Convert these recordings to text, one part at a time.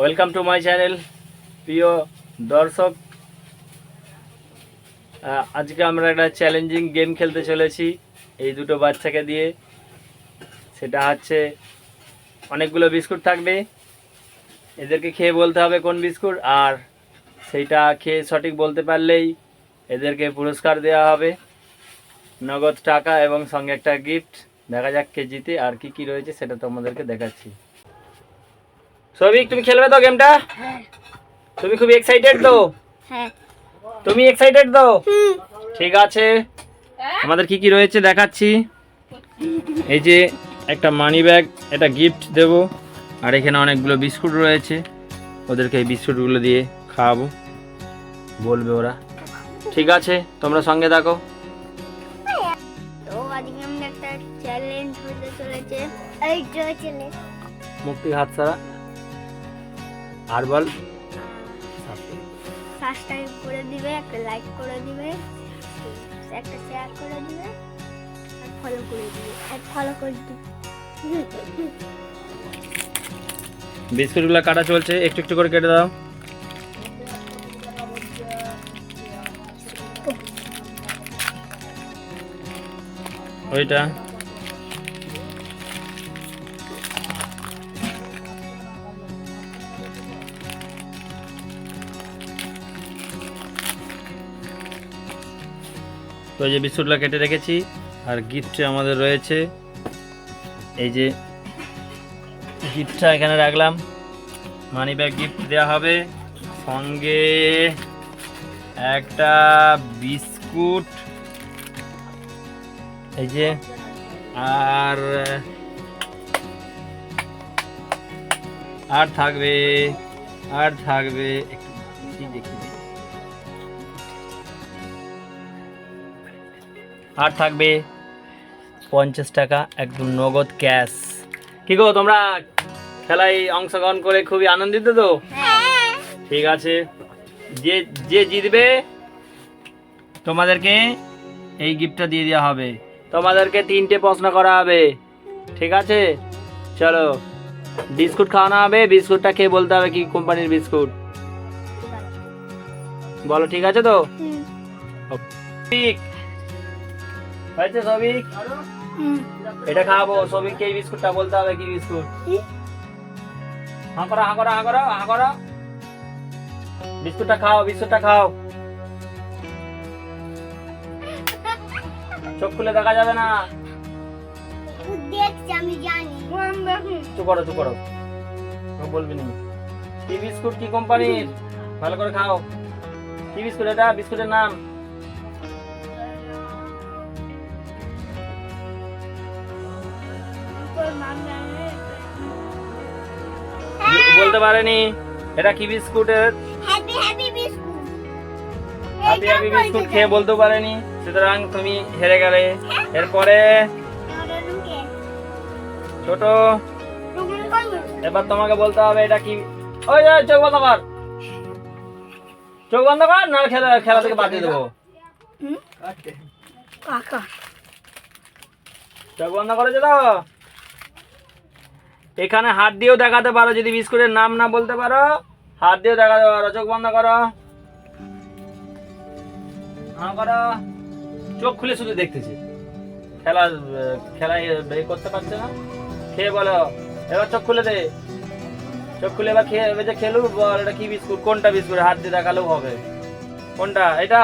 Welcome to my channel প্রিয় দর্শক। আজকে আমরা একটা চ্যালেঞ্জিং গেম খেলতে চলেছি, এই দুটো বাচ্চাকে দিয়ে। সেটা হচ্ছে, অনেকগুলো বিস্কুট থাকবে। এদেরকে খেয়ে বলতে হবে কোন বিস্কুট, আর সেইটা খেয়ে সঠিক বলতে পারলেই এদেরকে পুরস্কার দেওয়া হবে। নগদ টাকা এবং সঙ্গে একটা গিফট দেখা যাক কে জিতে আর কি কি রয়েছে, সেটা তোমাদেরকে দেখাচ্ছি। সৌভিক তুমি খেলবে তো গেমটা তুমি খুব এক্সাইটেড তো? হ্যাঁ। তুমি এক্সাইটেড তো? ঠিক আছে। আমাদের কি কি রয়েছে দেখাচ্ছি? এই যে একটা মানি ব্যাগ একটা গিফট দেব। আর এখানে অনেকগুলো বিস্কুট রয়েছে। ওদেরকে এই বিস্কুটগুলো দিয়ে খাওয়াবো। বলবে ওরা। ঠিক আছে তোমরা সঙ্গে থাকো। মুক্তি হাত আমরা আর বল সাবস্ক্রাইব করে দিবে একটা লাইক করে দিবে একটা শেয়ার করে দিবে আর ফলো করে দিবে আর ফলো করে দিবে। বিস্কুটগুলো কাটা চলছে একটু একটু করে কেটে দাও। ওইটা। তো এই যে বিস্কুটগুলো কেটে রেখেছি, আর গিফটে আমাদের রয়েছে এই যে গিফটটা এখানে রাখলাম। মানি ব্যাগ গিফট দেওয়া হবে। সঙ্গে একটা বিস্কুট। এই যে, আর আর থাকবে আর থাকবে, একটু দেখি দেখি। আর থাকবে পঞ্চাশ টাকা একদম নগদ ক্যাশ। কি গো তোমরা খেলায় অংশগ্রহণ করে খুবই আনন্দিত তো? হ্যাঁ। ঠিক আছে। যে যে জিতবে তোমাদেরকে এই গিফটটা দিয়ে দেওয়া হবে। তোমাদেরকে তিনটে প্রশ্ন করা হবে। ঠিক আছে? চলো। বিস্কুট খাওয়ানো হবে বিস্কুটটা খেয়ে বলতে হবে কি কোম্পানির বিস্কুট। বলো ঠিক আছে তো? সৌভিক হয়েছে সবিক? এটা খাওয়াবো সবিককে এই বিস্কুটটা বলতে হবে কি বিস্কুট? হাঁ করো হাঁ করো হাঁ করো হাঁ করো। বিস্কুটটা খাও বিস্কুটটা খাও। চোখ খুলে দেখা যাবে না। দেখছি আমি জানি। চুপ করো চুপ করো। বলবি নি। কি বিস্কুট কি কোম্পানির? ভালো করে খাও। কি বিস্কুট এটা? বিস্কুটের নাম? বলতে পারেনি। এটা কি বিস্কুটের happy happy biscuit. Happy happy biscuit খেয়ে বলতে পারেনি। সুতরাং তুমি হেরে গেলে। এরপরে ছোট। এবার তোমাকে বলতে হবে এটা কি ওই ওই, চোখ বন্ধ কর। চোখ বন্ধ কর না খেলা খেলা থেকে বাদ দিয়ে দেবো। চোখ বন্ধ করেছে তো? এখানে হাত দিয়েও দেখাতে পারো, যদি বিস্কুটের নাম না বলতে পারো। হাত দিয়েও দেখাতে পারো, চোখ বন্ধ করো। করো। চোখ খুলে শুধু দেখতেছি। খেলা খেলায় এ করতে পারছে না? খেয়ে বলো। এবার চোখ খুলে দে। চোখ খুলে এবার খেয়ে, এবার যে খেলু বল এটা কি বিস্কুট কোনটা বিস্কুট হাত দিয়ে দেখালেও হবে। কোনটা? এটা?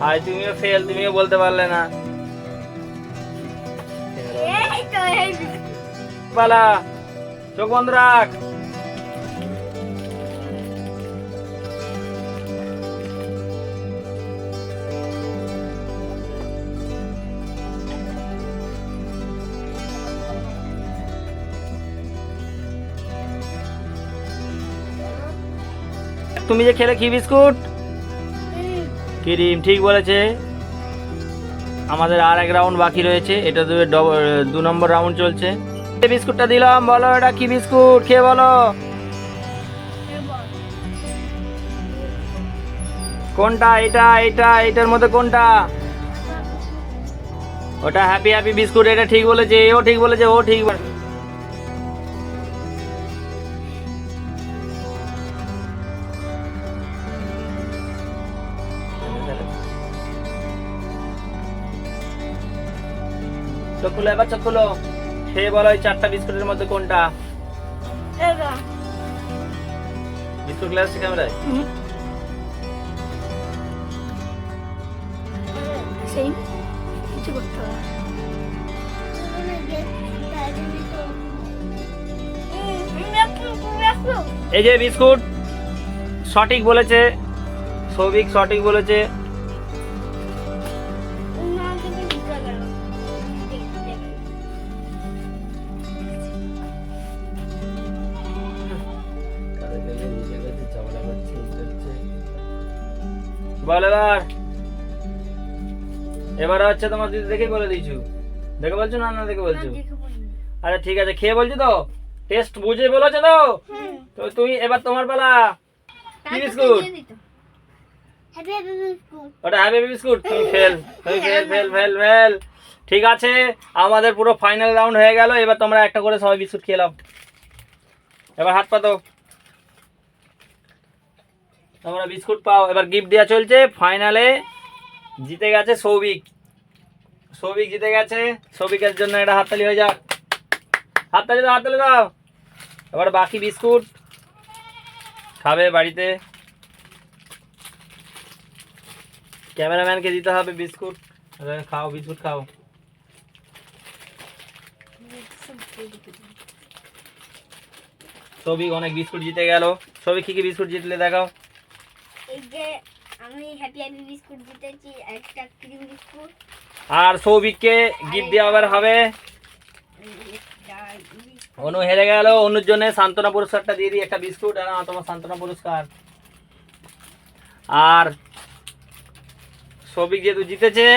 হাই তুমিও ফেল তুমিও বলতে পারলে না। পালা চোখ বন্ধ রাখ। তুমি যে খেলে কি বিস্কুট? ক্রিম ঠিক বলেছে। আমাদের আর এক রাউন্ড বাকি রয়েছে, এটা দু নম্বর রাউন্ড চলছে। বিস্কুটটা দিলাম, বলো এটা কি বিস্কুট? খেয়ে বলো। কোনটা? এটা এটা, এটার মধ্যে কোনটা? ওটা হ্যাপি হ্যাপি বিস্কুট, এটা ঠিক বলেছে, এও ঠিক বলেছে, ও ঠিক বলেছে চোখ খুলো, এবার চোখ খেয়ে বলো এই চারটা বিস্কুটের মধ্যে কোনটা? বিস্কুটগুলো আসছে ক্যামেরায়? সেই কিছু করতে হবে এই যে বিস্কুট সঠিক বলেছে সৌভিক সঠিক বলেছে। বল এবার এবার হচ্ছে তোমার দিদি দেখে বলে দিয়েছু। দেখে বলছো না না দেখে বলছো? আচ্ছা ঠিক আছে খেয়ে বলছো তো? টেস্ট বুঝে বলেছ তো? তো তুমি এবার তোমার বেলা কি বিস্কুট? ওটা হ্যাপি বিস্কুট তুমি ফেল তুমি ফেল ফেল ফেল ফেল ঠিক আছে আমাদের পুরো ফাইনাল রাউন্ড হয়ে গেল এবার তোমরা একটা করে সবাই বিস্কুট খেলাম এবার হাত পাতো তোমরা বিস্কুট পাও। এবার গিফট দেওয়া চলছে ফাইনালে জিতে গেছে সৌভিক। সৌভিক জিতে গেছে, সৌভিকের জন্য এটা হাততালি হয়ে যাক। হাততালি দাও হাততালি দাও। এবার বাকি বিস্কুট খাবে বাড়িতে। ক্যামেরাম্যানকে দিতে হবে বিস্কুট। আরে খাও, বিস্কুট খাও। সবিক অনেক বিস্কুট জিতে গেল। সবিক কি কি বিস্কুট জিতলে দেখাও। এই যে আমি হ্যাপি হ্যাপি বিস্কুট জিতেছি একটা ক্রিম বিস্কুট আর সৌভিককে গিফট দেওয়া আবার হবে অনু হেরে গেল অনুর জন্য সান্ত্বনা পুরস্কারটা দিয়ে দিই একটা বিস্কুট আর নাও তোমার সান্ত্বনা পুরস্কার আর সৌভিক যেহেতু জিতেছে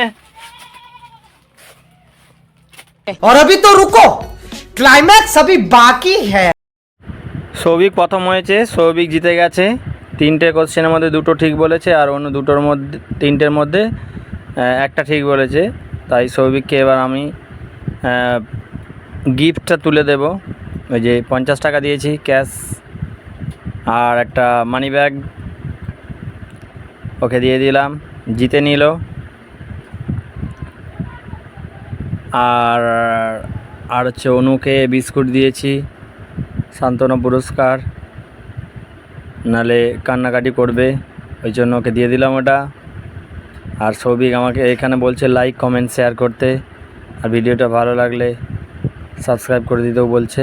और अभी तो रुको क्लाइमैक्स अभी बाकी है সৌভিক প্রথম হয়েছে সৌভিক জিতে গেছে তিনটে কোশ্চেনের মধ্যে দুটো ঠিক বলেছে আর অন্য দুটোর মধ্যে, তিনটের মধ্যে একটা ঠিক বলেছে। তাই সৌভিককে এবার আমি গিফটটা তুলে দেব। ওই যে পঞ্চাশ টাকা দিয়েছি, ক্যাশ আর একটা মানি ব্যাগ। ওকে দিয়ে দিলাম, জিতে নিল। আর আর হচ্ছে অনুকে বিস্কুট দিয়েছি সান্ত্বনা পুরস্কার। নালে কান্নাকাটি করবে, ওই জন্য ওকে দিয়ে দিলাম ওটা। আর সৌভিক আমাকে এখানে বলছে লাইক কমেন্ট শেয়ার করতে। আর ভিডিওটা ভালো লাগলে সাবস্ক্রাইব করে দিতেও বলছে।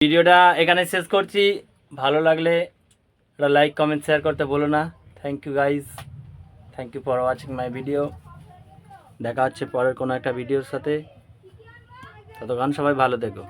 ভিডিওটা এখানে শেষ করছি। ভালো লাগলে একটা লাইক কমেন্ট শেয়ার করতে বলো না। Thank you guys thank you for watching my video দেখা হচ্ছে পরের কোনো একটা ভিডিওর সাথে। ততক্ষণ সবাই ভালো থেকো।